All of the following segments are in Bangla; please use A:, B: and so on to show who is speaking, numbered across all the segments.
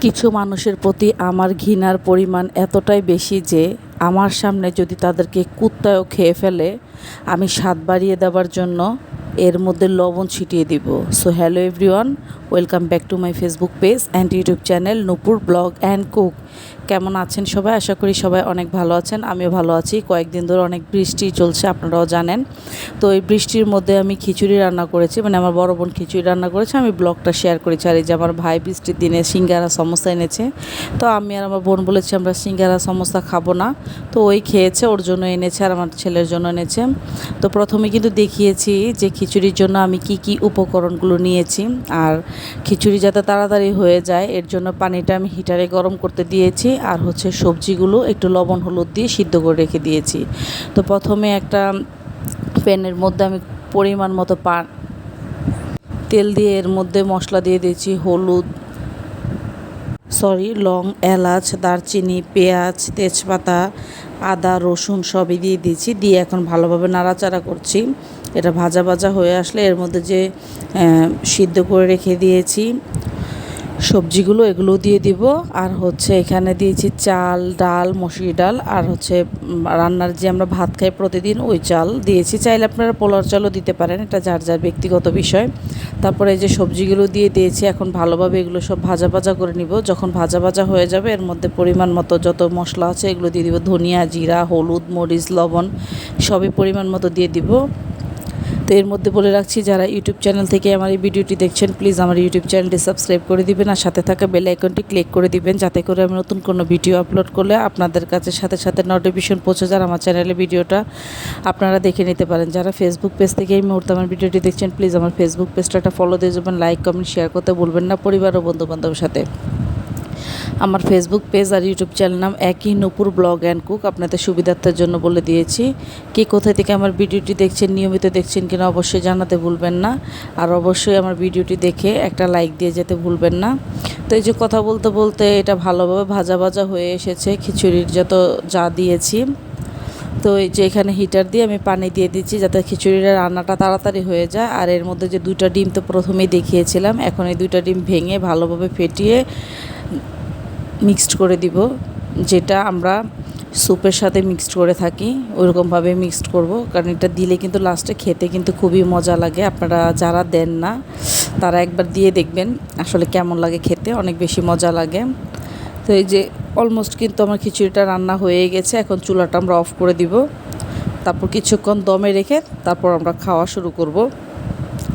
A: কিছু মানুষের প্রতি আমার ঘৃণার পরিমাণ এতটাই বেশি যে আমার সামনে যদি তাদেরকে কুত্তায়ও খেয়ে ফেলে, আমি স্বাদ বাড়িয়ে দেওয়ার জন্য এর মধ্যে লবণ ছিটিয়ে দিব। So hello everyone welcome back to my Facebook page and YouTube channel Nupur blog and cook কেমন আছেন সবাই? আশা করি সবাই অনেক ভালো আছেন, আমিও ভালো আছি। কয়েকদিন ধরে অনেক বৃষ্টি চলছে, আপনারাও জানেন। তো এই বৃষ্টির মধ্যে আমি খিচুড়ি রান্না করেছি মানে আমার বড় বোন খিচুড়ি রান্না করেছে, আমি ব্লগটা শেয়ার করেছি। আর এই যে আমার ভাই বৃষ্টির দিনে সিঙ্গারা সমস্যা এনেছে, তো আমি আর আমার বোন বলেছি, আমরা সিঙ্গারা সমস্যা খাব না। তো ওই খেয়েছে, ওর জন্য এনেছে আর আমার ছেলের জন্য এনেছে। তো প্রথমে কিন্তু দেখিয়েছি যে খিচুড়ির জন্য আমি কি কি উপকরণগুলো নিয়েছি আর খিচুড়ি যাতে তাড়াতাড়ি হয়ে যায়, এর জন্য পানিটা আমি হিটারে গরম করতে দিয়েছি আর হচ্ছে সবজিগুলো একটু লবণ, হলুদ দিয়ে সিদ্ধ করে রেখে দিয়েছি। তো প্রথমে একটা প্যানের মধ্যে আমি পরিমাণ মতো পা, তেল দিয়ে এর মধ্যে মশলা দিয়ে দিয়েছি হলুদ, সরি, লং, এলাচ, দারচিনি, পেঁয়াজ, তেজপাতা, আদা, রসুন সবই দিয়ে দিয়েছি, দিয়ে এখন ভালোভাবে নাড়াচাড়া করছি। এটা ভাজা ভাজা হয়ে আসলে এর মধ্যে যে সিদ্ধ করে রেখে দিয়েছি, সবজিগুলো এগুলো দিয়ে দিব। আর হচ্ছে এখানে দিয়েছি চাল, ডাল, মসুরি ডাল, আর হচ্ছে রান্নার যে আমরা ভাত খাই প্রতিদিন ওই চাল দিয়েছি। চাইলে আপনারা পোলার চালও দিতে পারেন, এটা যার যার ব্যক্তিগত বিষয়। তারপরে এই যে সবজিগুলো দিয়ে দিয়েছি, এখন ভালোভাবে এগুলো সব ভাজা ভাজা করে নিব। যখন ভাজা ভাজা হয়ে যাবে, এর মধ্যে পরিমাণ মতো যত মশলা আছে এগুলো দিয়ে দিব। ধনিয়া, জিরা, হলুদ, মরিচ, লবণ, সবই পরিমাণ মতো দিয়ে দিব। তো এর মধ্যে বলে রাখছি, যারা ইউটিউব চ্যানেল থেকে আমার এই ভিডিওটি দেখছেন প্লিজ আমার ইউটিউব চ্যানেলটি সাবস্ক্রাইব করে দিবেন আর সাথে থাকা বেল আইকনটি ক্লিক করে দিবেন, যাতে করে আমি নতুন কোনো ভিডিও আপলোড করলে আপনাদের কাছে সাথে সাথে নোটিফিকেশন পৌঁছে যান আমার চ্যানেলে ভিডিওটা আপনারা দেখে নিতে পারেন। যারা ফেসবুক পেজ থেকে এই মুহূর্তে আমার ভিডিওটি দেখছেন প্লিজ আমার ফেসবুক পেজটা ফলো দিয়ে যাবেন লাইক কমেন্ট শেয়ার করতে ভুলবেন না পরিবার ও বন্ধুবান্ধবের সাথে। আমার ফেসবুক পেজ আর ইউটিউব চ্যানেল নাম একই নূপুর ব্লগ অ্যান্ড কুক। আপনাদের সুবিধার্থের জন্য বলে দিয়েছি। কে কোথায় থেকে আমার ভিডিওটি দেখছেন, নিয়মিত দেখছেন কিনা অবশ্যই জানাতে ভুলবেন না। আর অবশ্যই আমার ভিডিওটি দেখে একটা লাইক দিয়ে যেতে ভুলবেন না। তো এই যে কথা বলতে বলতে এটা ভালোভাবে ভাজা ভাজা হয়ে এসেছে। খিচুড়ির যত যা দিয়েছি। তো এই যে এখানে হিটার দিয়ে আমি পানি দিয়ে দিচ্ছি যাতে খিচুড়ির রান্নাটা তাড়াতাড়ি হয়ে যায়। আর এর মধ্যে যে দুইটা ডিম তো প্রথমেই দেখিয়েছিলাম। এখন এই দুইটা ডিম ভেঙে ভালোভাবে ফেটিয়ে মিক্সড করে দিব। যেটা আমরা স্যুপের সাথে মিক্সড করে থাকি ওইরকমভাবে মিক্সড করব। কারণ এটা দিলে কিন্তু লাস্টে খেতে কিন্তু খুবই মজা লাগে। আপনারা যারা দেন না, তারা একবার দিয়ে দেখবেন আসলে কেমন লাগে খেতে, অনেক বেশি মজা লাগে। তো এই যে অলমোস্ট কিন্তু আমার খিচুড়িটা রান্না হয়ে গেছে, এখন চুলাটা আমরা অফ করে দিব। তারপর কিছুক্ষণ দমে রেখে তারপর আমরা খাওয়া শুরু করব।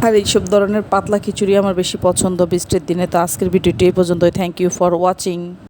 A: আর এইসব ধরনের পাতলা খিচুড়ি আমার বেশি পছন্দ বৃষ্টির দিনে, তো আজকের ভিডিওটি এই পর্যন্তই। Thank you for watching